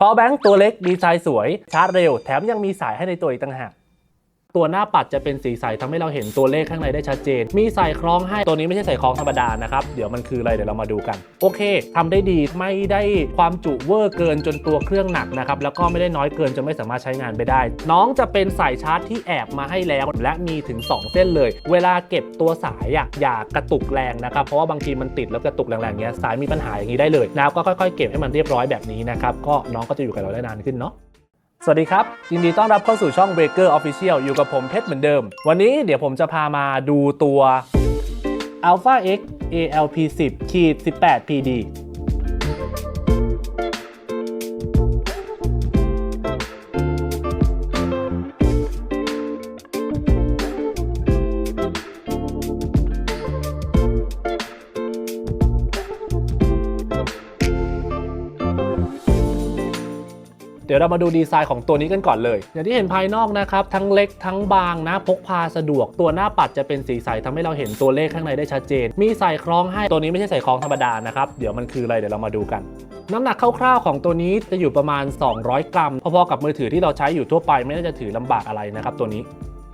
พอแบงค์ตัวเล็กดีไซน์สวยชาร์จเร็ว แถมยังมีสายให้ในตัวอีกต่างหาก ตัวหน้าปัดจะเป็นสีใสทำให้เราเห็นตัวเลขข้างในได้ชัดเจน มีใส่คล้องให้ตัวนี้ไม่ใช่ใส่คล้องธรรมดานะครับ เดี๋ยวมันคืออะไรเดี๋ยวเรามาดูกัน โอเคทำได้ดีไม่ได้ความจุเวอร์เกินจนตัวเครื่องหนักนะครับแล้วก็ไม่ได้น้อยเกินจนไม่สามารถใช้งานไปได้ น้องจะเป็นสายชาร์จที่แอบมาให้แล้ว และมีถึง 2 เส้นเลย เวลาเก็บตัวสายอะอย่ากระตุกแรงนะครับเพราะว่าบางทีมันติดแล้วกระตุกแรงๆเงี้ยสายมีปัญหาอย่างนี้ได้เลยแล้วก็ค่อยๆ เก็บให้มันเรียบร้อยแบบนี้นะครับก็น้องก็จะอยู่กับเราได้นานขึ้นเนาะ สวัสดีครับ ยินดีต้อนรับเข้าสู่ช่อง Breaker Official อยู่กับผมเพชรเหมือนเดิม วันนี้เดี๋ยวผมจะพามาดูตัว Alpha X ALP 10 เดี๋ยวเรามาดูดีไซน์ของตัวนี้กันก่อนเลย อย่างที่เห็นภายนอกนะครับ ทั้งเล็กทั้งบางนะพกพาสะดวก ตัวหน้าปัดจะเป็นสีใสทำให้เราเห็นตัวเลขข้างในได้ชัดเจน มีใส่คล้องให้ตัวนี้ไม่ใช่ใส่คล้องธรรมดานะครับเดี๋ยวมันคืออะไรเดี๋ยวเรามาดูกันน้ำหนักคร่าวๆของตัวนี้จะอยู่ประมาณ 200 กรัม พอๆกับมือถือที่เราใช้อยู่ทั่วไปไม่น่าจะถือลำบากอะไรนะครับตัวนี้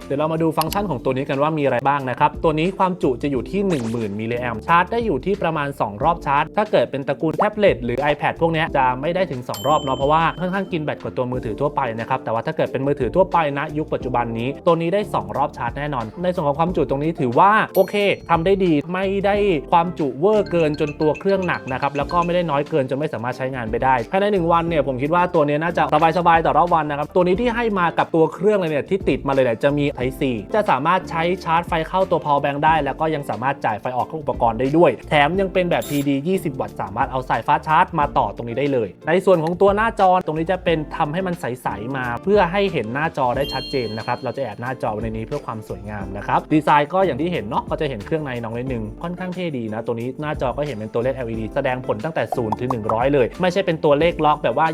เดี๋ยวเรามาดูฟังก์ชันของตัวนี้กันว่ามีอะไรบ้างนะครับ ตัวนี้ความจุจะอยู่ที่ 10,000 มิลลิแอมชาร์จได้อยู่ที่ประมาณ 2 รอบชาร์จ ถ้าเกิดเป็นตระกูลแท็บเล็ตหรือ iPad พวกนี้จะไม่ได้ถึง 2 รอบเนาะเพราะว่าค่อนข้างกินแบตกว่าตัวมือถือทั่วไปนะครับ แต่ว่าถ้าเกิดเป็นมือถือทั่วไปนะยุคปัจจุบันนี้ ตัวนี้ได้ 2 รอบชาร์จแน่นอน ในส่วนของความจุตรงนี้ถือว่าโอเคทำได้ดีไม่ได้ความจุเวอร์เกินจนตัวเครื่องหนักนะครับแล้วก็ไม่ได้น้อยเกินจนไม่สามารถใช้งานไปได้ภายในหนึ่งวันเนี่ยผมคิดว่าตัวนี้น่าจะสบายๆต่อรอบวันนะครับตัวนี้ที่ให้มากับตัวเครื่องเลยเนี่ยที่ติดมาเลยเนี่ยจะมี Type C จะสามารถใช้ชาร์จไฟเข้าตัว power bank ได้ แล้วก็ยังสามารถจ่ายไฟออกเข้าอุปกรณ์ได้ด้วย แถมยังเป็นแบบ PD 20 วัตต์สามารถเอาสายฟ้าชาร์จมาต่อตรงนี้ได้เลย ในส่วนของตัวหน้าจอตรงนี้จะเป็นทำให้มันใสๆมา เพื่อให้เห็นหน้าจอได้ชัดเจนนะครับเราจะแอบหน้าจอไว้ในนี้เพื่อความสวยงามนะครับดีไซน์ก็อย่างที่เห็นเนาะก็จะเห็นเครื่องในน้องนิดนึงค่อนข้างเท่ดีนะตัวนี้หน้าจอก็เห็นเป็นตัวเลข LED แสดงผลตั้งแต่0ถึง100 เลย ไม่ใช่เป็นตัวเลขล็อกแบบว่า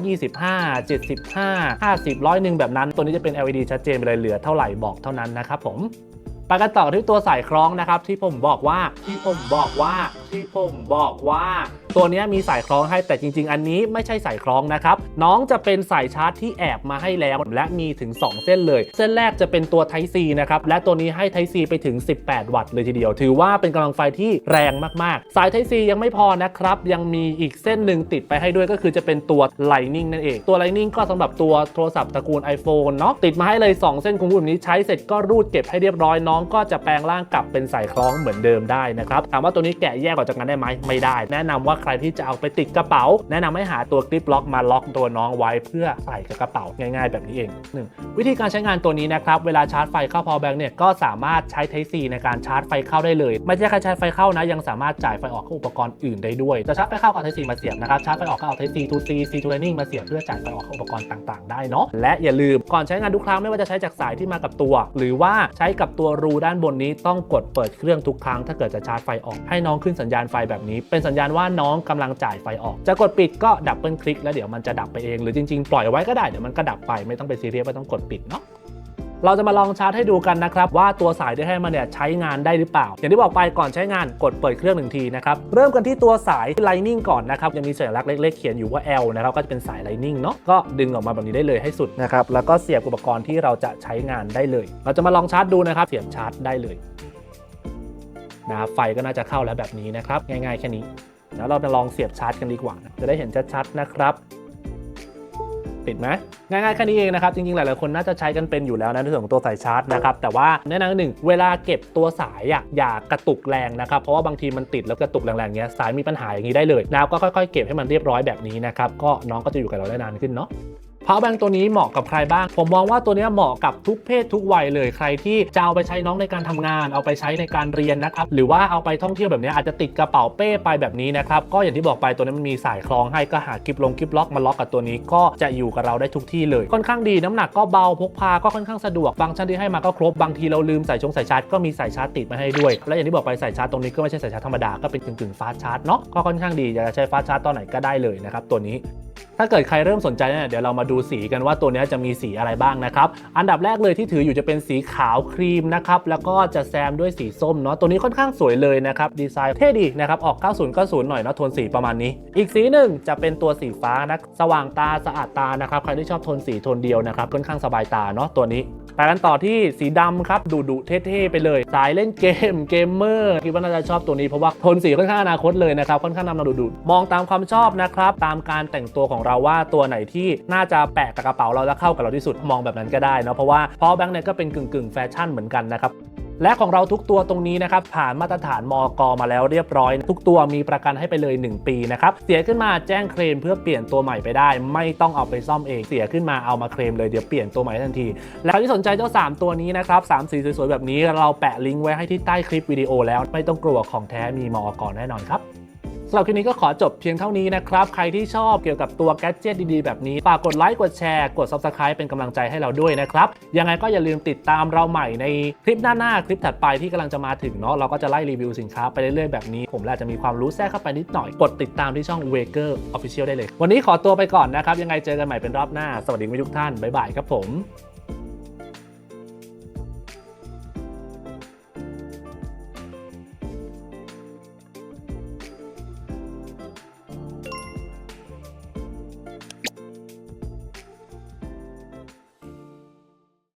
25 75 50ร้อยหนึ่งแบบนั้น ตัวนี้จะเป็น LED ชัดเจนไปเลยเหลือเท่าไหร่บอกเท่านั้นนะครับผมไปกันต่อที่ตัวสายคล้องนะครับที่ผมบอกว่าที่ผมบอกว่า ที่ผมบอกว่า ตัวนี้มีสายคล้องให้แต่จริง ๆ อันนี้ไม่ใช่สายคล้องนะครับ น้องจะเป็นสายชาร์จที่แอบมาให้แล้ว และมีถึง 2 เส้นเลย เส้นแรกจะเป็นตัว Type C นะครับและตัวนี้ให้ Type C ไปถึง 18 วัตต์เลยทีเดียว ถือว่าเป็นกำลังไฟที่แรงมากๆ สาย Type C ยังไม่พอนะครับยังมีอีกเส้นหนึ่งติดไปให้ด้วยก็คือจะเป็นตัว Lightning นั่นเองตัว Lightning ก็สำหรับตัวโทรศัพท์ตระกูล iPhone เนาะติดมาให้เลย 2 เส้นคุ้มแบบนี้ใช้เสร็จก็รูดเก็บให้เรียบร้อยน้อง ก็จะแปลงร่างกลับเป็นสายคล้องเหมือนเดิมได้นะครับถามว่าตัวนี้แกะแยกออกจากกันได้ไหมไม่ได้ แนะนำว่าใครที่จะเอาไปติดกระเป๋า แนะนำให้หาตัวคลิปล็อกมาล็อกตัวน้องไว้เพื่อใส่กับกระเป๋าง่าย ๆ แบบนี้เองหนึ่งวิธีการใช้งานตัวนี้นะครับเวลาชาร์จไฟเข้า power bank เนี่ยก็สามารถใช้ Type C ในการชาร์จไฟเข้าได้เลย ไม่ใช่แค่ชาร์จไฟเข้านะยังสามารถจ่ายไฟออกเข้าอุปกรณ์อื่นได้ด้วยจะชาร์จไฟเข้าก็เอา Type C มาเสียบนะครับชาร์จไฟออกก็เอา Type C to C C to Lightning มาเสียบเพื่อจ่ายไฟออกเข้าอุปกรณ์ต่างๆ ได้เนาะและอย่าลืมก่อนใช้งานทุกครั้งไม่ว่าจะใช้จากสายที่มากับตัว หรือว่าใช้กับตัวรูด้านบนนี้ต้องกดเปิดเครื่องทุกครั้งถ้าเกิดจะชาร์จไฟออกให้น้องขึ้นสัญญาณไฟแบบนี้ เป็นสัญญาณว่าน้องกำลังจ่ายไฟออก จะกดปิดก็ดับเบิลคลิกแล้วเดี๋ยวมันจะดับไปเองหรือจริงๆ ปล่อยไว้ก็ได้เดี๋ยวมันก็ดับไปไม่ต้องไปซีเรียสไม่ต้องกดปิดเนาะเราจะมาลองชาร์จให้ดูกันนะครับ ว่าตัวสายที่ให้มาเนี่ยใช้งานได้หรือเปล่า อย่างที่บอกไปก่อนใช้งานกดเปิดเครื่องหนึ่งทีนะครับ เริ่มกันที่ตัวสาย Lightning ก่อนนะครับยังมีสัญลักษณ์เล็กๆเขียนอยู่ว่า L นะครับก็จะเป็นสาย Lightning เนาะก็ดึงออกมาแบบนี้ได้เลยให้สุดนะครับแล้วก็เสียบอุปกรณ์ที่เราจะใช้งานได้เลย เราจะมาลองชาร์จดูนะครับเสียบชาร์จได้เลย นะไฟก็น่าจะเข้าแล้วแบบนี้นะครับ ง่ายๆแค่นี้ แล้วเราจะลองเสียบชาร์จกันดีกว่า จะได้เห็นชัดๆนะครับติดไหมง่ายๆแค่นี้เองนะครับ จริงๆ หลายๆคนน่าจะใช้กันเป็นอยู่แล้วนะในส่วนของตัวสายชาร์จนะครับ แต่ว่าแนะนำหนึ่งเวลาเก็บตัวสายอะอย่ากระตุกแรงนะครับ เพราะว่าบางทีมันติดแล้วกระตุกแรงๆเงี้ยสายมีปัญหาอย่างนี้ได้เลยแล้วก็ค่อยๆ เก็บให้มันเรียบร้อยแบบนี้นะครับก็น้องก็จะอยู่กับเราได้นานขึ้นเนาะ power bank ตัวนี้เหมาะกับใครบ้าง ผมมองว่าตัวนี้เหมาะกับทุกเพศทุกวัยเลยใครที่จะเอาไปใช้น้องในการทำงาน เอาไปใช้ในการเรียนนะครับ หรือว่าเอาไปท่องเที่ยวแบบนี้อาจจะติดกระเป๋าเป้ไปแบบนี้นะครับ ก็อย่างที่บอกไปตัวนี้มันมีสายคล้องให้ก็หากิฟลงกิฟล็อกมาล็อกกับตัวนี้ก็จะอยู่กับเราได้ทุกที่เลยค่อนข้างดีน้ำหนักก็เบาพกพาก็ค่อนข้างสะดวกฟังก์ชันที่ให้มาก็ครบบางทีเราลืมใส่ชงสายชาร์จก็มีสายชาร์จติดมาให้ด้วย และอย่างที่บอกไปสายชาร์จตรงนี้ก็ไม่ใช่สายชาร์จธรรมดาก็เป็นกึ่งๆฟาสชาร์จเนาะก็ค่อนข้างดีอยากจะใช้ฟาสชาร์จตอนไหนก็ได้เลยนะครับตัวนี้ ถ้าเกิดใครเริ่มสนใจเนี่ยเดี๋ยวเรามาดูสีกันว่าตัวนี้จะมีสีอะไรบ้างนะครับ อันดับแรกเลยที่ถืออยู่จะเป็นสีขาวครีมนะครับแล้วก็จะแซมด้วยสีส้มเนาะตัวนี้ค่อนข้างสวยเลยนะครับดีไซน์เท่ดีนะครับออก 90 90 หน่อยเนาะโทนสีประมาณนี้ อีกสีหนึ่งจะเป็นตัวสีฟ้านะสว่างตาสะอาดตานะครับใครที่ชอบโทนสีโทนเดียวนะครับค่อนข้างสบายตาเนาะตัวนี้ ไปกันต่อที่สีดำครับดุดุเท่ๆไปเลย สายเล่นเกมเกมเมอร์คิดว่าน่าจะชอบตัวนี้เพราะว่าโทนสีค่อนข้างอนาคตเลยนะครับค่อนข้างนำเราดุๆมองตามความชอบนะครับตามการแต่งตัวของเราว่าตัวไหนที่น่าจะแปะกับกระเป๋าเราและเข้ากับเราที่สุดมองแบบนั้นก็ได้เนาะเพราะว่าพอแบงค์เนี่ยก็เป็นกึ่งกึ่งๆแฟชั่นเหมือนกันนะครับ และของเราทุกตัวตรงนี้นะครับผ่านมาตรฐานมอกมาแล้วเรียบร้อย ทุกตัวมีประกันให้ไปเลย 1 ปีนะครับเสียขึ้นมาแจ้งเคลมเพื่อเปลี่ยนตัวใหม่ไปได้ ไม่ต้องเอาไปซ่อมเองเสียขึ้นมาเอามาเคลมเลยเดี๋ยวเปลี่ยนตัวใหม่ทันที และใครที่สนใจเจ้า 3 ตัวนี้นะครับสามสีสวยๆแบบนี้เราแปะลิงก์ไว้ให้ที่ใต้คลิปวิดีโอแล้วไม่ต้องกลัวของแท้มีมอกแน่นอนครับ สำหรับคลิปนี้ก็ขอจบเพียงเท่านี้นะครับ ใครที่ชอบเกี่ยวกับตัวแกดเจิตดีๆ แบบนี้ ฝากกดไลค์กดแชร์กด Subscribe เป็นกำลังใจให้เราด้วยนะครับ ยังไงก็อย่าลืมติดตามเราใหม่ในคลิปหน้าๆ คลิปถัดไปที่กำลังจะมาถึงเนาะเราก็จะไล่รีวิวสินค้าไปเรื่อยๆแบบนี้ ผมและจะมีความรู้แทรกเข้าไปนิดหน่อยกดติดตามที่ช่อง Waker Official ได้เลย วันนี้ขอตัวไปก่อนนะครับยังไงเจอกันใหม่เป็นรอบหน้าสวัสดีทุกท่านบ๊ายบายครับผม